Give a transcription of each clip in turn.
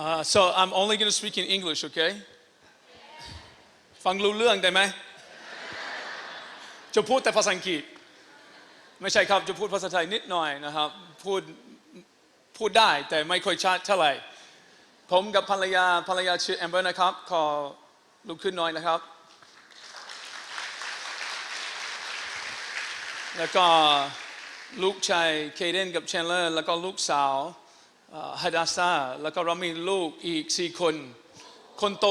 Uh, so I'm only going to speak in English, okay? ฟังรู้เรื่องได้ไหมจะพูดแต่ภาษาอังกฤษ ไม่ใช่ครับจะพูดภาษาไทยนิดหน่อยนะครับ พูดพูดได้แต่ไม่ค่อยชัดเท่าไหร่ ผมกับภรรยาภรรยาชื่อแอมเบอร์นะครับ ขอลุกขึ้นหน่อยนะครับ แล้วก็ลูกชายเคเดนกับเชนเลอร์แล้วก็ลูกสาว ฮัดาซาแล้วก็เรามีลูกอีกสี่คน คนโต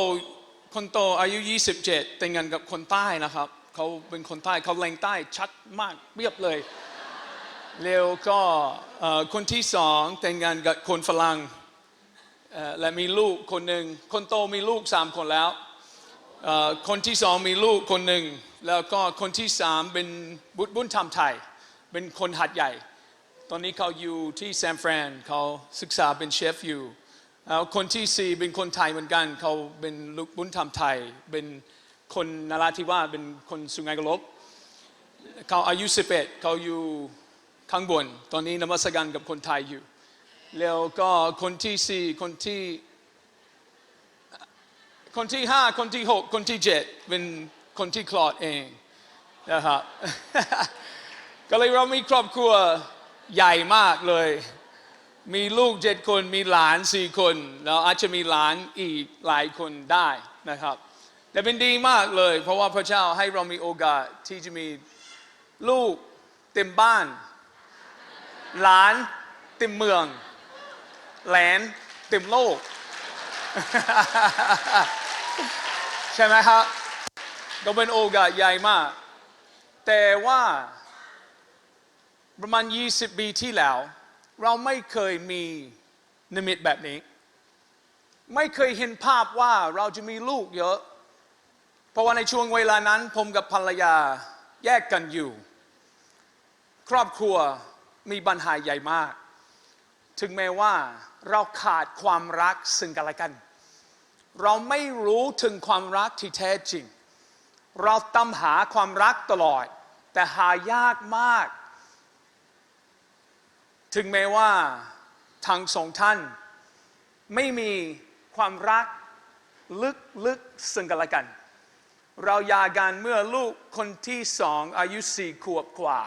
คนโตอายุ 27 แต่งงานกับคนใต้นะครับเขาเป็นคนใต้เขาแรงใต้ชัดมากเรียบเลยแล้วก็คนที่สองแต่งงานกับคนฝรั่งและมีลูกคนหนึ่งคนโตมีลูกสามคนแล้วคนที่สองมีลูกคนหนึ่งแล้วก็คนที่สามเป็นบุตรบุญธรรมไทย เป็นคนหัดใหญ่ ตอนนี้เขาอยู่ที่แซมฟรานเขาศึกษาเป็นเชฟอยู่แล้วคนที่สี่เป็นคนไทยเหมือนกัน เขาเป็นลูกบุญธรรมไทย เป็นคนนาราธิวาสเป็นคนสุไหงโกลกเขาอายุ11เขาอยู่ข้างบน ตอนนี้นมัสการกับคนไทยอยู่ แล้วก็คนที่สี่คนที่คนที่ห้าคนที่หกคนที่เจ็ดเป็นคนที่คลอดเองนะครับก็เลยเรามีครอบครัว ใหญ่มากเลย มีลูกเจ็ดคนมีหลานสี่คนแล้วอาจจะมีหลานอีกหลายคนได้นะครับ แต่เป็นดีมากเลย เพราะว่าพระเจ้าให้เรามีโอกาสที่จะมีลูกเต็มบ้าน หลานเต็มเมือง แหลนเต็มโลก ใช่ไหมครับก็เป็นโอกาสใหญ่มาก แต่ว่า ประมาณ 20 ปีที่แล้ว เราไม่เคยมีนิมิตแบบนี้ ไม่เคยเห็นภาพว่าเราจะมีลูกเยอะ เพราะว่าในช่วงเวลานั้นผมกับภรรยาแยกกันอยู่ ครอบครัวมีปัญหาใหญ่มาก ถึงแม้ว่าเราขาดความรักซึ่งกันและกัน เราไม่รู้ถึงความรักที่แท้จริง เราตามหาความรักตลอด แต่หายากมาก ถึงแม้ว่าทั้งสองท่าน ไม่มีความรักลึกๆซึ่งกันและกัน เราหย่ากันเมื่อลูกคนที่สองอายุสี่ขวบกว่า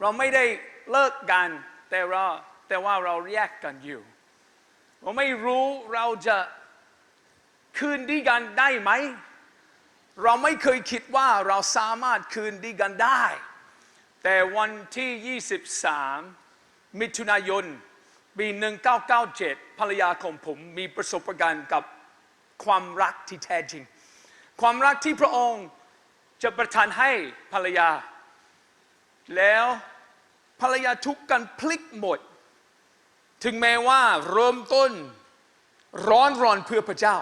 เราไม่ได้เลิกกันแต่เราแต่ว่าเราแยกกันอยู่ เราไม่รู้เราจะคืนดีกันได้ไหม เราไม่เคยคิดว่าเราสามารถคืนดีกันได้ แต่วันที่ 23 มิถุนายน ปี 1997 ภรรยาของผมมีประสบการณ์กับความรักที่แท้จริง ความรักที่พระองค์จะประทานให้ภรรยา แล้วภรรยาทุกกันพลิกหมด ถึงแม้ว่าเริ่มต้นร้อนรอนเพื่อพระเจ้า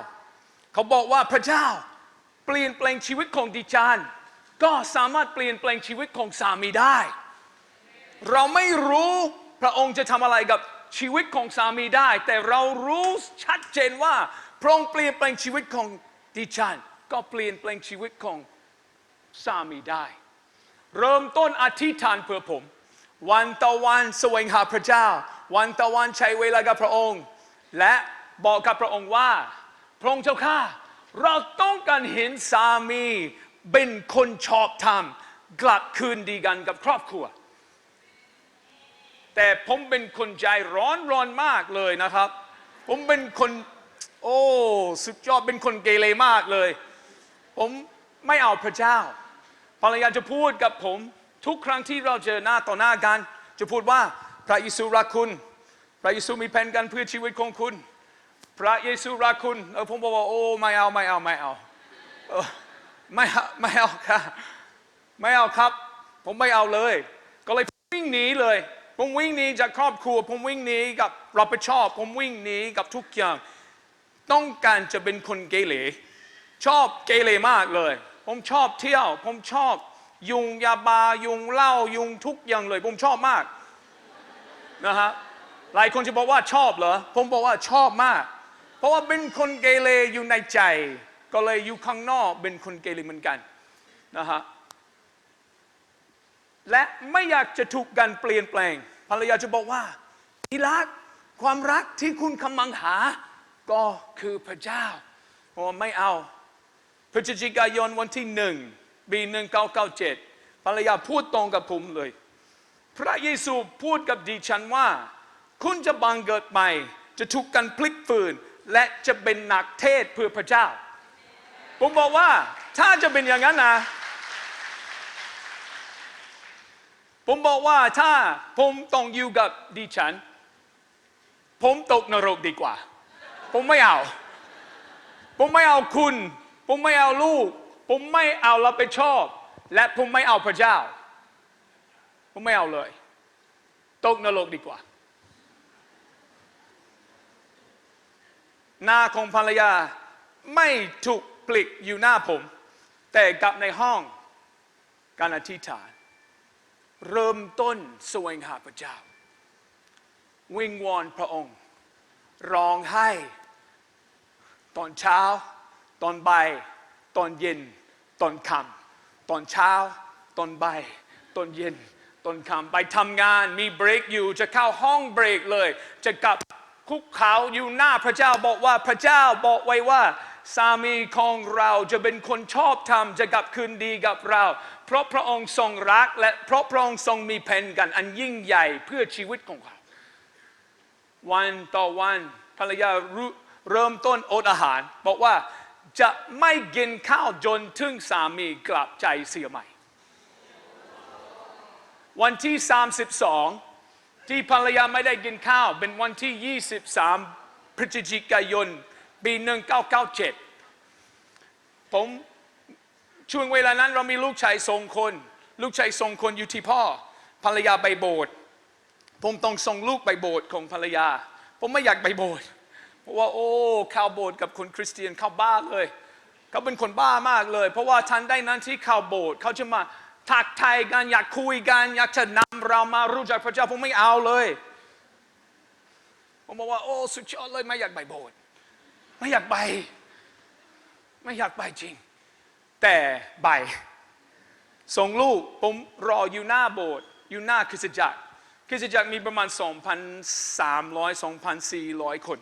เขาบอกว่าพระเจ้าเปลี่ยนแปลงชีวิตของดิฉัน ก็สามารถเปลี่ยนแปลงชีวิตของสามีได้ เราไม่รู้พระองค์จะทำอะไรกับชีวิตของสามีได้ แต่เรารู้ชัดเจนว่า พระองค์เปลี่ยนแปลงชีวิตของดิฉัน ก็เปลี่ยนแปลงชีวิตของสามีได้ เริ่มต้นอธิษฐานเพื่อผม วันต่อวันแสวงหาพระเจ้า วันต่อวันใช้เวลากับพระองค์ และบอกกับพระองค์ว่า พระองค์เจ้าข้าเราต้องการเห็นสามี เป็นคนชอบธรรมกลับคืนดีกันกับครอบครัว แต่ผมเป็นคนใจร้อนร้อนมากเลยนะครับ ผมเป็นคน โอ้ สุดยอดเป็นคนเกเรมากเลย ผมไม่เอาพระเจ้าภรรยาจะพูดกับผมทุกครั้งที่เราเจอหน้าต่อหน้ากัน จะพูดว่าพระเยซูรักคุณ พระเยซูมีแผนการเพื่อชีวิตของคุณ พระเยซูรักคุณเออผมบอกว่าโอ้ไม่เอาไม่เอาไม่เอาเออ ไม่เอาไม่เอาค่ะไม่เอาครับ ผมไม่เอาเลย ก็เลยวิ่งหนีเลย ผมวิ่งหนีจากครอบครัว ผมวิ่งหนีกับรับผิดชอบ ผมวิ่งหนีกับทุกอย่าง ต้องการจะเป็นคนเกเรชอบเกเรมากเลย ผมชอบเที่ยว ผมชอบยุงยาบายุงเหล้ายุงทุกอย่างเลย ผมชอบมากนะฮะหลายคนจะบอกว่าชอบเหรอ ผมบอกว่าชอบมาก เพราะว่าเป็นคนเกเรอยู่ในใจ ก็เลยอยู่ข้างนอกเป็นคนเกเรเหมือนกันนะฮะและไม่อยากจะถูกกันเปลี่ยนแปลง ภรรยาจะบอกว่าที่รักความรักที่คุณกำลังหา ก็คือพระเจ้าผมไม่เอา พฤศจิกายนวันที่หนึ่งปีหนึ่งเก้าเก้าเจ็ดภรรยาพูดตรงกับผมเลย พระเยซูพูดกับดิฉันว่า คุณจะบังเกิดใหม่ จะถูกกันพลิกฝืนและจะเป็นนักเทศเพื่อพระเจ้า ผมบอกว่าถ้าจะเป็นอย่างนั้นนะผมบอกว่าถ้าผมต้องอยู่กับดิฉัน ผมตกนรกดีกว่า ผมไม่เอา ผมไม่เอาคุณ ผมไม่เอาลูก ผมไม่เอารับผิดชอบ และผมไม่เอาพระเจ้า ผมไม่เอาเลย ตกนรกดีกว่าหน้าของภรรยาไม่ถูก ปลิกอยู่หน้าผม แต่กลับในห้องการอธิษฐาน เริ่มต้นสวงหาพระเจ้า วิงวอนพระองค์ ร้องไห้ ตอนเช้า ตอนบ่ายตอนเย็น ตอนค่ำตอนเช้า ตอนบ่ายตอนเย็น ตอนค่ำไปทำงานมีเบรกอยู่จะเข้าห้องเบรกเลย จะกลับคุกเขาอยู่หน้าพระเจ้าบอกว่าพระเจ้าบอกไว้ว่า สามีของเราจะเป็นคนชอบธรรมจะกลับคืนดีกับเรา เพราะพระองค์ทรงรัก และเพราะพระองค์ทรงมีแผนกัน อันยิ่งใหญ่เพื่อชีวิตของเขาวันต่อวันภรรยาเริ่มต้นอดอาหาร บอกว่าจะไม่กินข้าวจนถึงสามีกลับใจเสียใหม่ วันที่ 32 ที่ภรรยาไม่ได้กินข้าว เป็นวันที่ 23 พฤศจิกายน ปี 1997 ผมช่วงเวลานั้นเรามีลูกชายทรงคน ลูกชายทรงคนอยู่ที่พ่อ ภรรยาไปโบสถ์ผมต้องส่งลูกไปโบสถ์ของภรรยา ผมไม่อยากไปโบสถ์เพราะว่าโอ้เข้าโบสถ์กับคนคริสเตียนเข้าบ้าเลย เขาเป็นคนบ้ามากเลย เพราะว่าทันได้นั้นที่เข้าโบสถ์เขาจะมาทักทายกันอยากคุยกันอยากจะนำเรามารู้จักพระเจ้าผมไม่เอาเลย ผมบอกว่าโอ้สุดยอดเลยไม่อยากไปโบสถ์ ไม่อยากไป ไม่อยากไปจริง แต่ไปส่งลูกผมรออยู่หน้าโบสถ์อยู่หน้าคริสตจักรคริสตจักรมีประมาณ 2,300 2,400 คน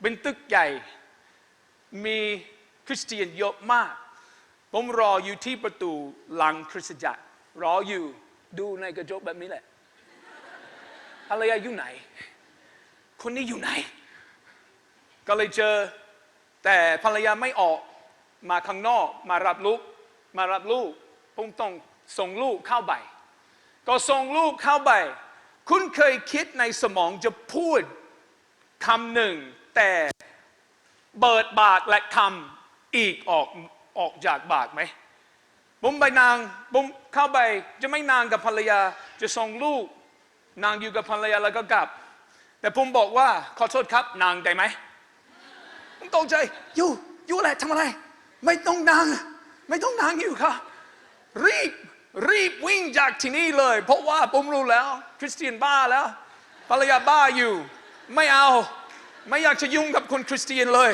เป็นตึกใหญ่ มีคริสเตียนเยอะมาก ผมรออยู่ที่ประตูหลังคริสตจักร รออยู่ดูในกระจกแบบนี้แหละภรรยาอยู่ไหน คนนี้อยู่ไหน ก็เลยเจอแต่ภรรยาไม่ออกมาข้างนอกมารับลูกมารับลูกผมต้องส่งลูกเข้าไปก็ส่งลูกเข้าไป คุณเคยคิดในสมองจะพูดคำหนึ่ง แต่เบิดบากและคำอีกออกออกจากบากไหมผมไปนางผมเข้าไปจะไม่นางกับภรรยาจะส่งลูก นางอยู่กับภรรยาแล้วก็กลับ แต่ผมบอกว่าขอโทษครับนางได้ไหม ผมตกใจอยู่อยู่แหละทำอะไร ไม่ต้องนางไม่ต้องนางอยู่ค่ะ รีบรีบวิ่งจากที่นี่เลย เพราะว่าผมรู้แล้ว คริสเตียนบ้าแล้วภรรยาบ้าอยู่ ไม่เอา ไม่อยากจะยุ่งกับคนคริสเตียนเลย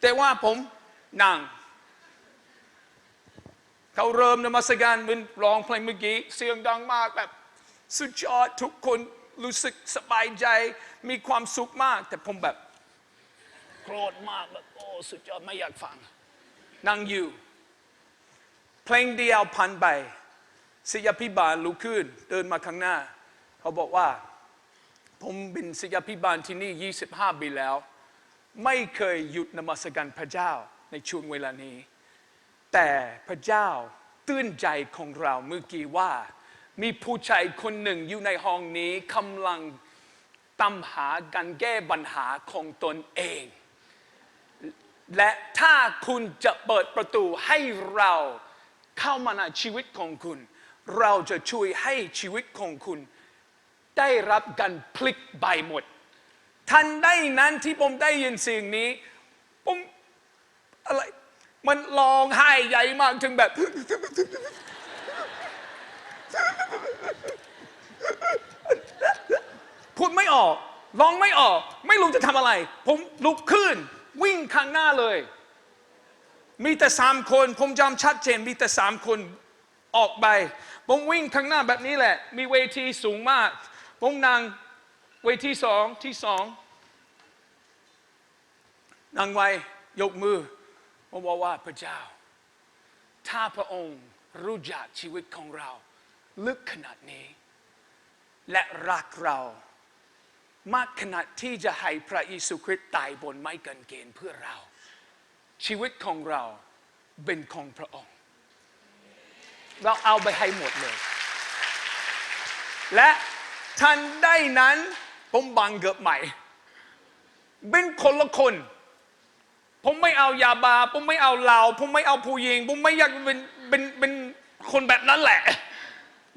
แต่ว่าผมนั่งเขาเริ่มนมัสการเป็นร้องเพลงเมื่อกี้ เสียงดังมากแบบสุดยอดทุกคนรู้สึกสบายใจมีความสุขมาก แต่ผมแบบ โกรธมากแบบโอ้สุดยอดไม่อยากฟังนั่งอยู่ เพลงเดียวพันไปศิยพิบาลลุกขึ้นเดินมาข้างหน้า เขาบอกว่า ผมเป็นศิยพิบาลที่นี่ 25 ปีแล้ว ไม่เคยหยุดนมัสการพระเจ้าในช่วงเวลานี้ แต่พระเจ้าตื่นใจของเราเมื่อกี้ว่า มีผู้ชายคนหนึ่งอยู่ในห้องนี้กำลังตามหาการแก้ปัญหาของตนเอง และถ้าคุณจะเปิดประตูให้เราเข้ามาในชีวิตของคุณ เราจะช่วยให้ชีวิตของคุณ ได้รับการพลิกใบหมด ทันได้นั้นที่ผมได้ยินสิ่งนี้ผมอะไรมันร้องไห้ใหญ่มากถึงแบบ พูดไม่ออก ร้องไม่ออก ไม่รู้จะทำอะไร ผมลุกขึ้น วิ่งข้างหน้าเลย มีแต่สามคนผมจำชัดเจน มีแต่สามคนออกไป ผมวิ่งข้างหน้าแบบนี้แหละ มีเวทีสูงมาก ผมนั่งเวทีสองที่สองนางไว้ยกมือผมบอกว่าพระเจ้า ถ้าพระองค์รู้จักชีวิตของเรา ลึกขนาดนี้ และรักเรา มากขนาดที่จะให้พระเยซูคริสต์ตายบนไม้กางเขนเพื่อเรา ชีวิตของเราเป็นของพระองค์ เราเอาไปให้หมดเลย และทันได้นั้นผมบังเกิดใหม่ เป็นคนละคน ผมไม่เอายาบา ผมไม่เอาเหล้าผมไม่เอาผู้หญิง ผมไม่อยากเป็นเป็นเป็นคนแบบนั้นแหละ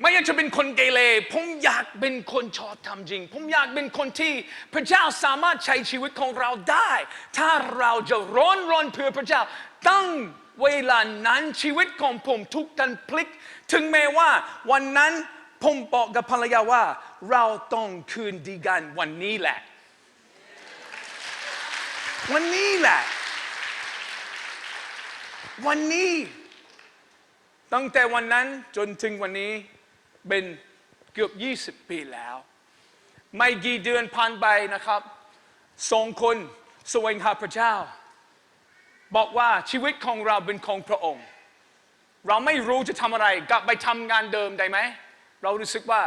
ไม่อยากจะเป็นคนเกเรผมอยากเป็นคนชอบทำจริง ผมอยากเป็นคนที่พระเจ้าสามารถใช้ชีวิตของเราได้ ถ้าเราจะร้อนร้อนเพื่อพระเจ้า ตั้งเวลานั้นชีวิตของผมทุกการพลิก ถึงแม้ว่าวันนั้นผมบอกกับภรรยาว่า เราต้องคืนดีกันวันนี้แหละ วันนี้แหละ วันนี้ ตั้งแต่วันนั้นจนถึงวันนี้ เป็นเกือบ 20 ปีแล้ว ไม่กี่เดือนผ่านไปนะครับสองคนสวงหาพระเจ้า บอกว่าชีวิตของเราเป็นของพระองค์ เราไม่รู้จะทำอะไรกลับไปทำงานเดิมได้ไหม เรารู้สึกว่า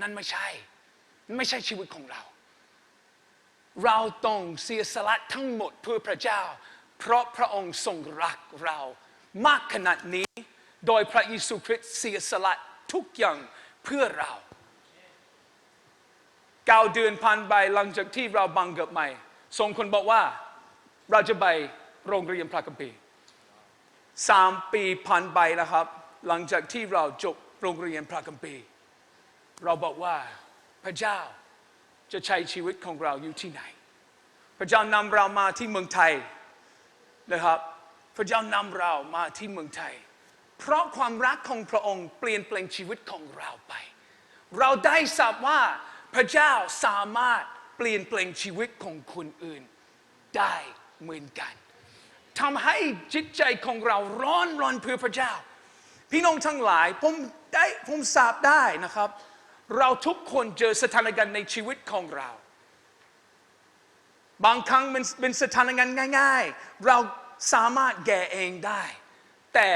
นั่นไม่ใช่ ไม่ใช่ชีวิตของเรา เราต้องเสียสละทั้งหมดเพื่อพระเจ้า เพราะพระองค์ทรงรักเรา มากขนาดนี้โดยพระเยซูคริสต์เสียสละ ทุกอย่างเพื่อเราเก้าเดือนผ่านไปหลังจากที่เราบังเกิดใหม่ทรงคนบอกว่าเราจะไปโรงเรียนพระคัมภีร์สามปีผ่านไปนะครับ หลังจากที่เราจบโรงเรียนพระคัมภีร์เราบอกว่าพระเจ้าจะใช้ชีวิตของเราอยู่ที่ไหน พระเจ้านำเรามาที่เมืองไทยนะครับ พระเจ้านำเรามาที่เมืองไทย เพราะความรักของพระองค์เปลี่ยนแปลงชีวิตของเราไป เราได้ทราบว่าพระเจ้าสามารถเปลี่ยนแปลงชีวิตของคนอื่น ได้เหมือนกันทำให้จิตใจของเราร้อนรอนเพื่อพระเจ้า พี่น้องทั้งหลายผมได้ผมทราบได้นะครับ เราทุกคนเจอสถานการณ์ในชีวิตของเรา บางครั้งมันเป็นสถานการณ์ง่าย ๆ เราสามารถแก้เองได้ แต่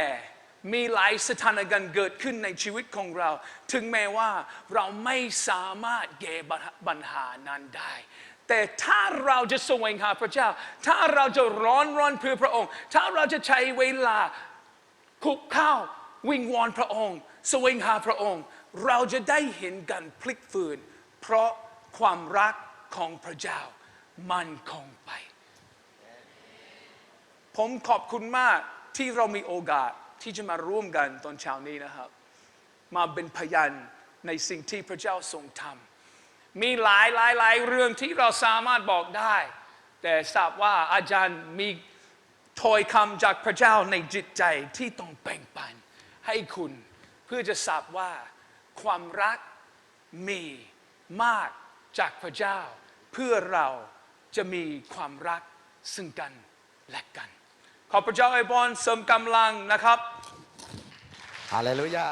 มีหลายสถานการณ์เกิดขึ้นในชีวิตของเรา ถึงแม้ว่าเราไม่สามารถแก้ปัญหานั้นได้ แต่ถ้าเราจะแสวงหาพระเจ้า ถ้าเราจะร้อนร้อนเพื่อพระองค์ ถ้าเราจะใช้เวลาคุกเข้าววิงวอนพระองค์แสวงหาพระองค์ เราจะได้เห็นกันพลิกฟื้น เพราะความรักของพระเจ้ามันคงไป ผมขอบคุณมากที่เรามีโอกาส ที่จะมาร่วมกันตอนเช้านี้นะครับ มาเป็นพยานในสิ่งที่พระเจ้าทรงทำมีหลายหลายหลายเรื่องที่เราสามารถบอกได้ แต่ทราบว่าอาจารย์มีถ้อยคำจากพระเจ้าในจิตใจที่ต้องแบ่งปันให้คุณเพื่อจะทราบว่าความรักมีมากจากพระเจ้า เพื่อเราจะมีความรักซึ่งกันและกัน ขอพระเจ้าอวยพรเสริมกำลังนะครับ ฮาเลลูยา